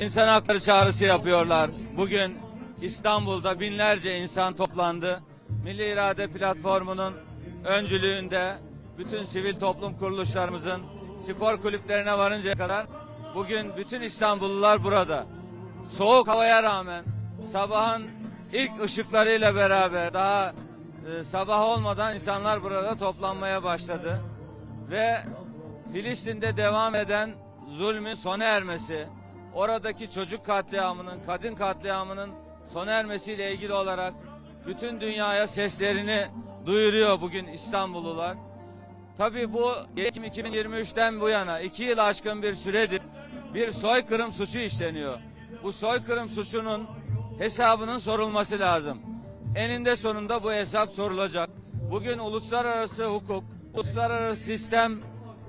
İnsan hakları çağrısı yapıyorlar. Bugün İstanbul'da binlerce insan toplandı. Milli İrade Platformu'nun öncülüğünde bütün sivil toplum kuruluşlarımızın spor kulüplerine varıncaya kadar bugün bütün İstanbullular burada. Soğuk havaya rağmen sabahın ilk ışıklarıyla beraber daha e, sabah olmadan insanlar burada toplanmaya başladı. Ve Filistin'de devam eden zulmün sona ermesi, oradaki çocuk katliamının, kadın katliamının sona ermesiyle ilgili olarak bütün dünyaya seslerini duyuruyor bugün İstanbullular. Tabii bu Ekim 2023'ten bu yana iki yıl aşkın bir süredir bir soykırım suçu işleniyor. Bu soykırım suçunun hesabının sorulması lazım. Eninde sonunda bu hesap sorulacak. Bugün uluslararası hukuk, uluslararası sistem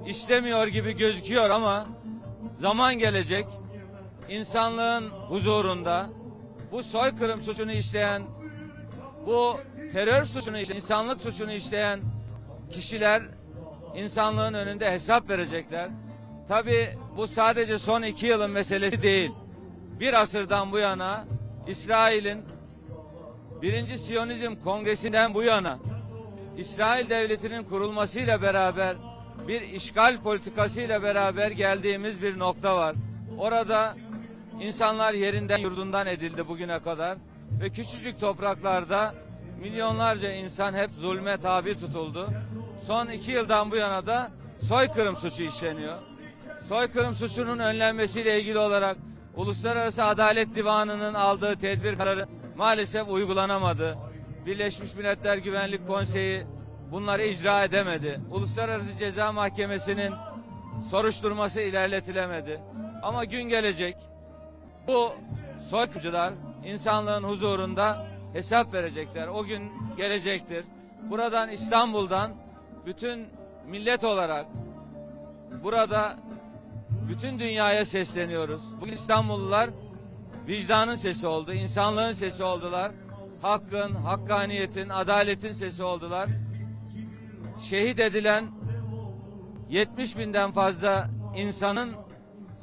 işlemiyor gibi gözüküyor ama zaman gelecek insanlığın huzurunda bu soykırım suçunu işleyen bu terör suçunu işleyen, insanlık suçunu işleyen kişiler insanlığın önünde hesap verecekler. Tabi bu sadece son iki yılın meselesi değil. Bir asırdan bu yana İsrail'in birinci Siyonizm Kongresi'nden bu yana İsrail Devleti'nin kurulmasıyla beraber bir işgal politikasıyla beraber geldiğimiz bir nokta var. Orada insanlar yerinden yurdundan edildi bugüne kadar ve küçücük topraklarda milyonlarca insan hep zulme tabi tutuldu. Son iki yıldan bu yana da soykırım suçu işleniyor. Soykırım suçunun önlenmesiyle ilgili olarak Uluslararası Adalet Divanı'nın aldığı tedbir kararı maalesef uygulanamadı. Birleşmiş Milletler Güvenlik Konseyi bunları icra edemedi. Uluslararası Ceza Mahkemesi'nin soruşturması ilerletilemedi. Ama gün gelecek bu soykırımcılar insanlığın huzurunda hesap verecekler. O gün gelecektir. Buradan İstanbul'dan bütün millet olarak burada bütün dünyaya sesleniyoruz. Bugün İstanbullular vicdanın sesi oldu, insanlığın sesi oldular. Hakkın, hakkaniyetin, adaletin sesi oldular. Şehit edilen 70 binden fazla insanın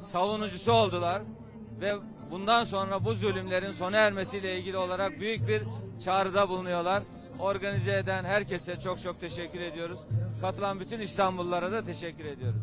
savunucusu oldular ve bundan sonra bu zulümlerin sona ermesiyle ilgili olarak büyük bir çağrıda bulunuyorlar. Organize eden herkese çok çok teşekkür ediyoruz. Katılan bütün İstanbullulara da teşekkür ediyoruz.